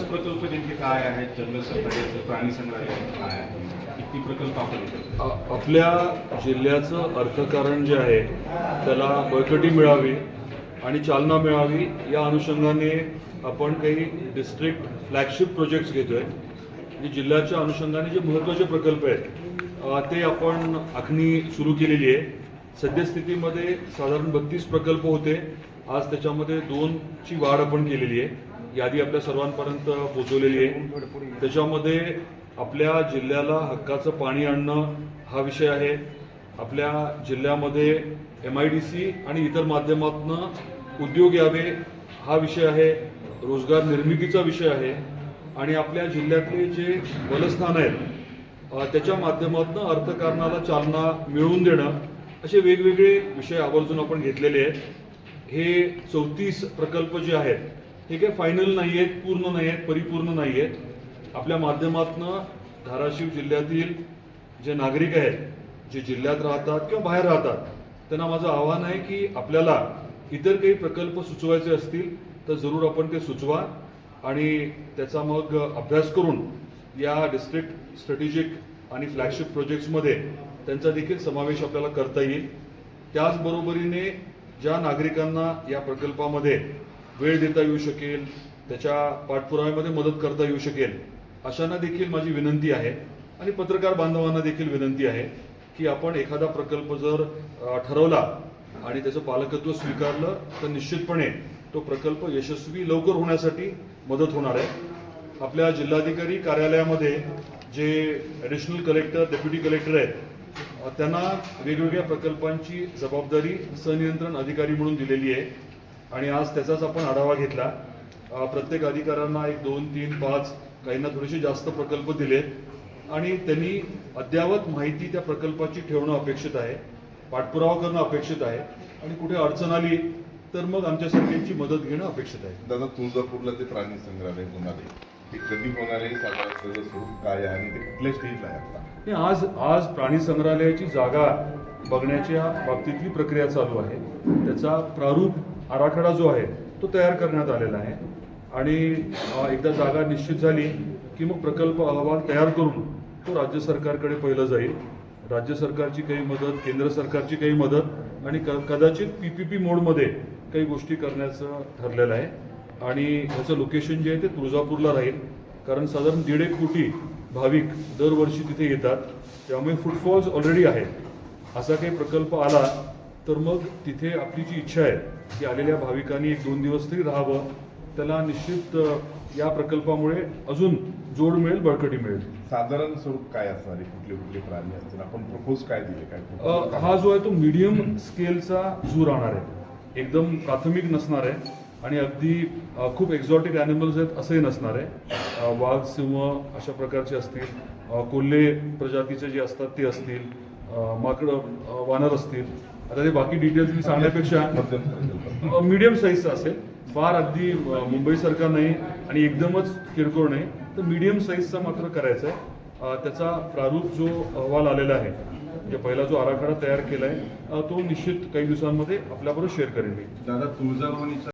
विकास प्रकल्प नेमके काय आहेत? जंगल सफारीचं प्राणी संग्रहालय काय आहे? किती प्रकल्प आपण आपल्या जिल्ह्याचं अर्थकारण जे आहे त्याला बळकटी मिळावी आणि चालना मिळावी या अनुषंगाने आपण काही डिस्ट्रिक्ट फ्लॅगशिप प्रोजेक्ट्स घेतोय. जे जिल्ह्याच्या अनुषंगाने जे महत्त्वाचे प्रकल्प आहेत ते आपण आखणी सुरू केलेली आहे. सद्यस्थितीमध्ये साधारण बत्तीस प्रकल्प होते. आज त्याच्यामध्ये दोनची वाढ आपण केलेली आहे. यादी आपल्या सर्वांपर्यंत पोहोचवलेली आहे. त्याच्यामध्ये आपल्या जिल्ह्याला हक्काचं पाणी आणणं हा विषय आहे. आपल्या जिल्ह्यामध्ये एम आय डी सी आणि इतर माध्यमातून उद्योग यावे हा विषय आहे. रोजगार निर्मितीचा विषय आहे. आणि आपल्या जिल्ह्यातले जे बलस्थान आहेत त्याच्या माध्यमातून अर्थकारणाला चालना मिळवून देणं असे वेगवेगळे विषय आवर्जून आपण घेतलेले आहेत. हे चौतीस प्रकल्प जे आहेत हे काही फायनल नाही आहेत पूर्ण नाही आहेत परिपूर्ण नाही आहेत आपल्या माध्यमातनं धाराशिव जिल्ह्यातील जे नागरिक आहेत जे जिल्ह्यात राहतात किंवा बाहेर राहतात त्यांना माझं आव्हान आहे की आपल्याला इतर काही प्रकल्प सुचवायचे असतील तर जरूर आपण ते सुचवा आणि त्याचा मग अभ्यास करून या डिस्ट्रिक्ट स्ट्रॅटेजिक आणि फ्लॅगशिप प्रोजेक्ट्समध्ये त्यांचा देखील समावेश आपल्याला करता येईल. त्याचबरोबरीने ज्या नागरिकांना या प्रकल्पामध्ये वेळ देता येऊ शकेल त्याच्या पाठपुराव्यामध्ये मदत करता येऊ शकेल अशांना देखील माझी विनंती आहे. आणि पत्रकार बांधवांना देखील विनंती आहे की आपण एखादा प्रकल्प जर ठरवला आणि त्याचं पालकत्व स्वीकारलं तर निश्चितपणे तो प्रकल्प यशस्वी लवकर होण्यासाठी मदत होणार आहे. आपल्या जिल्हाधिकारी कार्यालयामध्ये जे ॲडिशनल कलेक्टर डेप्युटी कलेक्टर आहेत त्यांना वेगवेगळ्या प्रकल्पांची जबाबदारी संनियंत्रण अधिकारी म्हणून दिलेली आहे. आणि आज त्याचाच आपण आढावा घेतला. प्रत्येक अधिकाऱ्यांना एक दोन तीन पाच काहींना थोडेसे जास्त प्रकल्प दिलेत आणि त्यांनी अद्ययावत माहिती त्या प्रकल्पाची ठेवणं अपेक्षित आहे पाठपुरावा करणं अपेक्षित आहे. आणि कुठे अडचण आली तर मग आमच्या सगळ्यांची मदत घेणं अपेक्षित आहे. दादा तुळजापूरला ते प्राणी संग्रहालय होणार आहे ते कधी होणार आहे? साधारण त्याचं स्वरूप काय आहे आणि ते कुठल्या स्टेजला आहे आज आज प्राणी संग्रहालयाची जागा बघण्याच्या बाबतीतली प्रक्रिया चालू आहे. त्याचा प्रारूप आराखडा जो आहे तो तयार करण्यात आलेला आहे. आणि एकदा जागा निश्चित झाली की मग प्रकल्प अहवाल तयार करून तो राज्य सरकारकडे पहिलं जाईल. राज्य सरकारची काही मदत केंद्र सरकारची काही मदत आणि क कदाचित पी पी पी मोडमध्ये काही गोष्टी करण्याचं ठरलेलं आहे. आणि ह्याचं लोकेशन जे आहे ते तुळजापूरला राहील. कारण साधारण दीड एक कोटी भाविक दरवर्षी तिथे येतात. त्यामुळे फुटफॉल्स ऑलरेडी आहेत. असा काही प्रकल्प आला तर मग तिथे आपली जी इच्छा आहे की आलेल्या भाविकांनी एक दोन दिवस तरी राहावं त्याला निश्चित या प्रकल्पामुळे अजून जोड मिळेल बळकटी मिळेल. साधारण स्वरूप काय असणार आहे? कुठले कुठले प्राणी असतील? आपण प्रपोज काय दिले? काय हा जो आहे तो मीडियम स्केलचा झू राहणार आहे. एकदम प्राथमिक नसणार आहे आणि अगदी खूप एक्झॉटिक ॲनिमल्स आहेत असंही नसणार आहे. वाघ सिंह अशा प्रकारचे असतील. कोल्हे प्रजातीचे जे असतात ते असतील. माकडं वानर असतील. आता ते बाकी डिटेल्स मी सांगण्यापेक्षा मीडियम साईजचा असेल. फार अगदी मुंबईसारखा नाही आणि एकदमच किरकोळ नाही. तर मीडियम साईजचा मात्र करायचा आहे. त्याचा प्रारूप जो अहवाल आलेला आहे म्हणजे पहिला जो आराखडा तयार केला आहे तो निश्चित काही दिवसांमध्ये आपल्याबरोबर शेअर करेल मी. दादा तुळजाभवानीचा